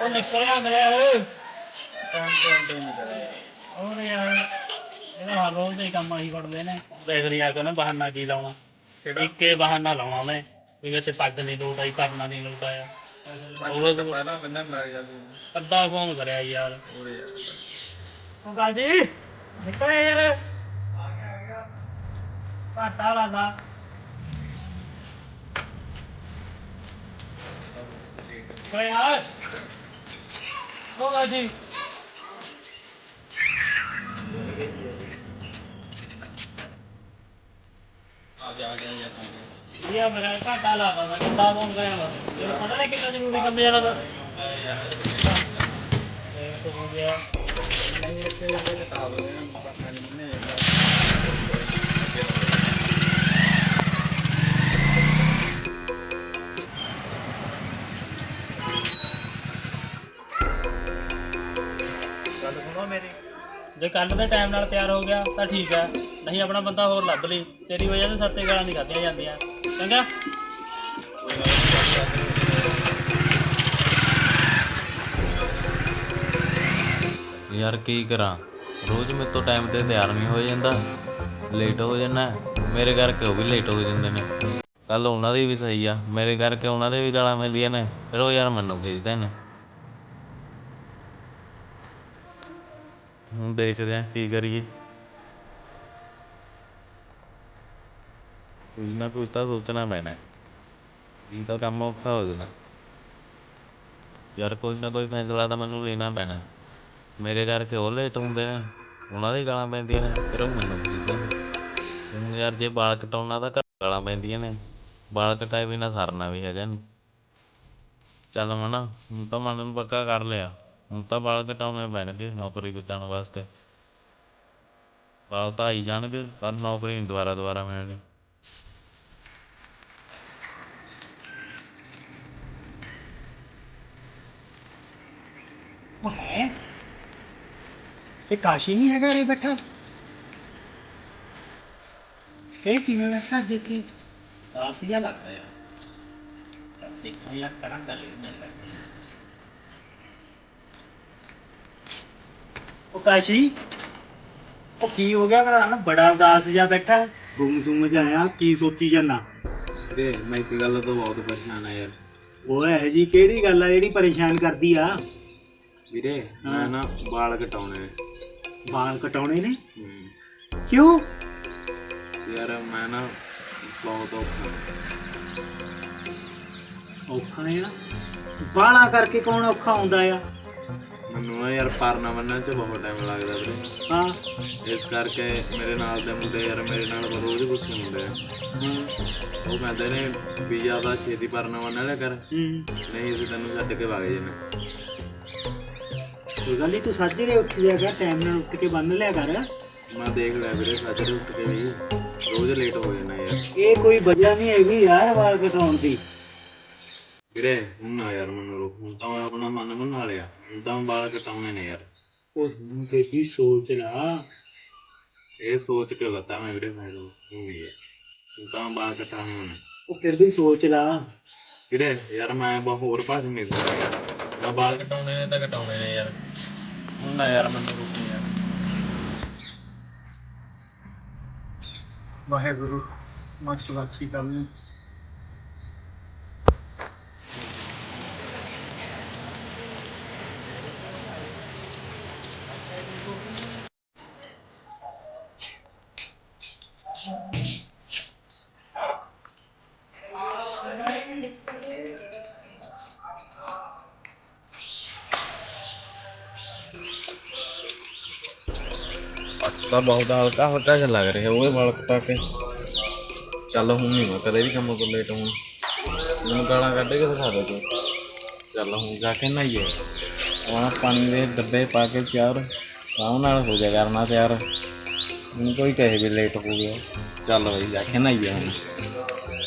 ਉਹ ਨਿਕਲ ਜਾਂਦਾ ਯਾਰ ਟਾਈਮ ਟਾਈਮ ਤੇ ਨਹੀਂ ਕਰਿਆ ਹੋਰ ਯਾਰ ਇਹਦਾ ਹਰ ਰੋਜ਼ ਦੇ ਕੰਮ ਆਹੀ ਕਰਦੇ ਨੇ। ਦੇਖ ਲਿਆ ਕਿ ਉਹਨੇ ਬਹਾਨਾ ਕੀ ਲਾਉਣਾ। ਇੱਕੇ ਬਹਾਨਾ ਲਾਉਣਾ ਉਹਨੇ ਵੀ ਵੈਸੇ ਪੱਗ ਨਹੀਂ ਲੋਟ ਆਈ ਕਰਨਾ ਨਹੀਂ ਲੋਟ ਆਇਆ। ਉਹ ਤਾਂ ਪਹਿਲਾਂ ਬੰਨਣ ਲੱਗ ਜਾ ਤੂੰ ਅੱਧਾ ਫੋਨ ਕਰਿਆ ਯਾਰ। ਉਹਦੇ ਯਾਰ। ਉਹ ਗੱਲ ਜੀ ਨਿਕਲ ਯਾਰ। ਆ ਗਿਆ ਆ ਗਿਆ ਘਾਟਾ ਲਾਦਾ ਓਏ ਯਾਰ ਗਿਆ ਆ ਗਿਆ ਇਹ ਮੇਰਾ ਘਾਟਾ ਲਾਦਾ ਮੈਂ ਕਿੱਦਾਂ ਫੋਨ ਕਰਿਆ ਵਾ ਪਤਾ ਨਹੀਂ ਕਿੰਨਾ ਜ਼ਰੂਰੀ ਕੰਮ ਯਾਰ ਦਾ। ਇਹ ਤਾਂ ਹੋ ਗਿਆ। ਨਹੀਂ ਇਹ ਕਿਤਾਬ ਹੈ ਨਾ ਪਤਾ ਨਹੀਂ ਗੱਲ ਸੁਣੋ ਮੇਰੀ। ਜੇ ਕੱਲ ਦੇ ਟਾਈਮ ਨਾਲ ਤਿਆਰ ਹੋ ਗਿਆ ਤਾਂ ਠੀਕ ਹੈ। ਨਹੀਂ ਆਪਣਾ ਬੰਦਾ ਹੋਰ ਲੱਭ ਲਈ। ਤੇਰੀ ਵਜ੍ਹਾ ਤੋਂ ਸੱਤੇ ਗਾਲਾਂ ਨਹੀਂ ਖਾਧੀਆਂ ਜਾਂਦੀਆਂ। ਚੰਗਾ? ਯਾਰ ਕੀ ਕਰਾਂ? ਰੋਜ਼ ਮੇਰੇ ਤੋਂ ਟਾਈਮ ਤੇ ਤਿਆਰ ਨਹੀਂ ਹੋ ਜਾਂਦਾ। ਲੇਟ ਹੋ ਜਾਂਦਾ। ਮੇਰੇ ਕਰਕੇ ਉਹ ਵੀ ਲੇਟ ਹੋ ਜਾਂਦੇ ਨੇ। ਕੱਲ ਉਹਨਾਂ ਦੀ ਵੀ ਸਹੀ ਆ। ਮੇਰੇ ਕਰਕੇ ਉਹਨਾਂ ਦੇ ਵੀ ਗਾਲਾਂ ਮਿਲਦੀਆਂ ਨੇ। ਫਿਰ ਉਹ ਯਾਰ ਮੈਨੂੰ ਖਿੱਚਦੇ ਨੇ। ਹੁਣ ਦੇਖਦੇ ਆ ਕੀ ਕਰੀਏ। ਕੁਝ ਨਾ ਕੁਝ ਤਾਂ ਸੋਚਣਾ ਪੈਣਾ। ਇਹ ਤਾਂ ਕੰਮ ਔਖਾ ਹੋ ਜਾਣਾ। ਯਾਰ ਕੋਈ ਨਾ ਕੋਈ ਫੈਸਲਾ ਤਾਂ ਮੈਨੂੰ ਲੈਣਾ ਪੈਣਾ। ਮੇਰੇ ਕਰਕੇ ਉਹ ਲੇਟ ਹੁੰਦੇ ਨੇ। ਉਹਨਾਂ ਦੀ ਗਾਲਾਂ ਪੈਂਦੀਆਂ ਨੇ, ਫਿਰ ਉਹ ਮੈਨੂੰ ਖਿੱਚਦੇ ਨੇ। ਹੁਣ ਯਾਰ ਜੇ ਵਾਲ ਕਟਾਉਣਾ ਤਾਂ ਘਰ ਗਾਲਾਂ ਪੈਂਦੀਆਂ ਨੇ। ਵਾਲ ਕਟਾਏ ਬਿਨਾ ਸਰਨਾ ਵੀ ਹੈਗਾ ਨੀ। ਚੱਲ ਮਨਾ ਹੁਣ ਤਾਂ ਮਨ ਨੂੰ ਪੱਕਾ ਕਰ ਲਿਆ। ਹੁਣ ਤਾਂ ਵਾਲ ਕਟਾਉਣੇ ਪੈਣਗੇ ਨੌਕਰੀ ਕਿੱਦਾਂ ਵਾਸਤੇ। ਵਾਲ ਤਾਂ ਆਈ ਜਾਣਗੇ, ਪਰ ਨੌਕਰੀ ਨਹੀਂ ਦੁਬਾਰਾ ਦੁਬਾਰਾ ਮਿਲਣੀ। ਉਹ ਹੈ? ਇਹ ਕਾਸ਼ੀ ਨਹੀਂ ਹੈਗਾ ਰੇ ਬੈਠਾ? ਇਹ ਕਿਵੇਂ ਬੈਠਾ ਦੇਖੀ ਆਸੀਆ ਲੱਗ ਰਿਹਾ। ਚੱਲ ਦੇਖਾਂ ਯਾਰ, ਕਰਾਂ ਕਰ ਲੈਣਾ ਉਹ ਕਾਸ਼ੀ ਉਹ ਕੀ ਹੋ ਗਿਆ ਕਰਾਂ ਬੜਾ ਉਦਾਸ ਜਿਹਾ ਬੈਠਾ। ਗੁੰਮ ਸੁੰਮ ਜਾਇਆ ਕੀ ਸੋਚੀ ਜਾਨਾ ਵੀਰੇ ਮੈਂ ਇੱਕ ਗੱਲ ਤੋਂ ਬਹੁਤ ਪਰੇਸ਼ਾਨ ਆ ਯਾਰ। ਉਹ ਹੈ ਜੀ ਕਿਹੜੀ ਗੱਲ ਆ ਜਿਹੜੀ ਪਰੇਸ਼ਾਨ ਕਰਦੀ ਆ? ਵੀਰੇ ਮੈਂ ਨਾ ਵਾਲ ਕਟਾਉਣੇ ਨੇ। ਵਾਲ ਕਟਾਉਣੇ ਨੇ? ਹੂੰ। ਕਿਉਂ? ਯਾਰ ਮੈਂ ਨਾ ਬਹੁਤ ਔਖਾ ਔਖਾ ਆ ਬਾਲਾ ਕਰਕੇ ਕੌਣ ਔਖਾ ਹੁੰਦਾ ਆ? ਮੈਨੂੰ ਨਾ ਯਾਰ ਪਾਰਨਾ ਬੰਨਣ ਚ ਬਹੁਤ ਟਾਈਮ ਲੱਗਦਾ ਵੀਰੇ। ਹਾਂ। ਇਸ ਕਰਕੇ ਮੇਰੇ ਨਾਲ ਦੇ ਮੁੰਡੇ ਯਾਰ ਮੇਰੇ ਨਾਲ ਰੋਜ਼ ਗੁੱਸੇ ਹੁੰਦੇ ਆ। ਉਹ ਕਹਿੰਦੇ ਨੇ ਵੀ ਜ਼ਿਆਦਾ ਛੇਤੀ ਪਰਨਾ ਬੰਨ ਲਿਆ ਕਰ ਹੂੰ। ਨਹੀਂ ਅਸੀਂ ਤੈਨੂੰ ਛੱਡ ਕੇ ਵਗ ਜਾਣਾ ਕੋਈ ਗੱਲ ਨੀ ਤੂੰ ਸਾਜਰੇ ਉੱਠ ਜਾ ਕਰ ਟਾਈਮ ਨਾਲ ਉੱਠ ਕੇ ਬੰਨ ਲਿਆ ਕਰ। ਮੈਂ ਦੇਖ ਲਿਆ ਵੀਰੇ ਸੱਜਰੇ ਉੱਠ ਕੇ ਵੀ। ਰੋਜ਼ ਲੇਟ ਹੋ ਜਾਣਾ ਯਾਰ। ਇਹ ਕੋਈ ਵਜ੍ਹਾ ਨਹੀਂ ਹੈਗੀ ਯਾਰ ਵਾਲ ਕਟਾਉਣ ਦੀ। ਵੀਰੇ ਹੁਣ ਨਾ ਯਾਰ ਮੈਨੂੰ ਰੋਕ ਹੁਣ ਤਾਂ ਮੈਂ ਆਪਣਾ ਮਨ ਬਣਾ ਲਿਆ। ਹੁਣ ਤਾਂ ਮੈਂ ਵਾਲ ਕਟਾਉਣੇ ਨੇ ਯਾਰ। ਉਹ ਤੇ ਕੀ ਸੋਚ ਲਾ ਇਹ ਸੋਚ ਕੇ ਬਤਾ ਮੈਂ ਵੀਰੇ ਮੈਂ ਹੁਣ ਵੀ ਹੈ। ਹੁਣ ਤਾਂ ਮੈਂ ਵਾਲ ਕਟਾਉਣੇ ਨੇ। ਉਹ ਫਿਰ ਵੀ ਸੋਚ ਲਾ। ਵੀਰੇ ਯਾਰ ਮੈਂ ਬਹੁਤ ਹੋਰ ਪਾਸ ਨਹੀਂ ਸਕਦਾ ਯਾਰ ਮੈਂ ਵਾਲ ਕਟਾਉਣੇ ਨੇ ਤਾਂ ਕਟਾਉਣੇ ਨੇ ਯਾਰ। ਹੁਣ ਨਾ ਯਾਰ ਮੈਨੂੰ ਰੋਕੀ ਯਾਰ ਵਾਹਿਗੁਰੂ ਮਤ ਵਾਕਸੀ ਕਰਨ ਤਾਂ ਬਹੁਤ ਹਲਕਾ ਹਲਕਾ ਜਿਹਾ ਲੱਗ ਰਿਹਾ ਉਹ ਵਾਲ ਕਟਾ ਕੇ। ਚੱਲ ਹੁਣ ਨਹੀਂ ਮੈਂ ਕਦੇ ਵੀ ਕੰਮ ਤੋਂ ਲੇਟ ਹੋਣ ਮੈਨੂੰ ਗਾਲਾਂ ਕੱਢ ਕੇ ਦਿਖਾ ਦੇ ਤੂੰ। ਚੱਲ ਹੁਣ ਜਾ ਕੇ ਨਹਾਈਏ। ਆਹ ਪਾਣੀ ਦੇ ਡੱਬੇ ਪਾ ਕੇ ਚਾਰ ਆਰਾਮ ਨਾਲ ਹੋ ਜਾ ਕਰਨਾ ਤਿਆਰ ਮੈਨੂੰ ਕੋਈ ਕਹੇ ਵੀ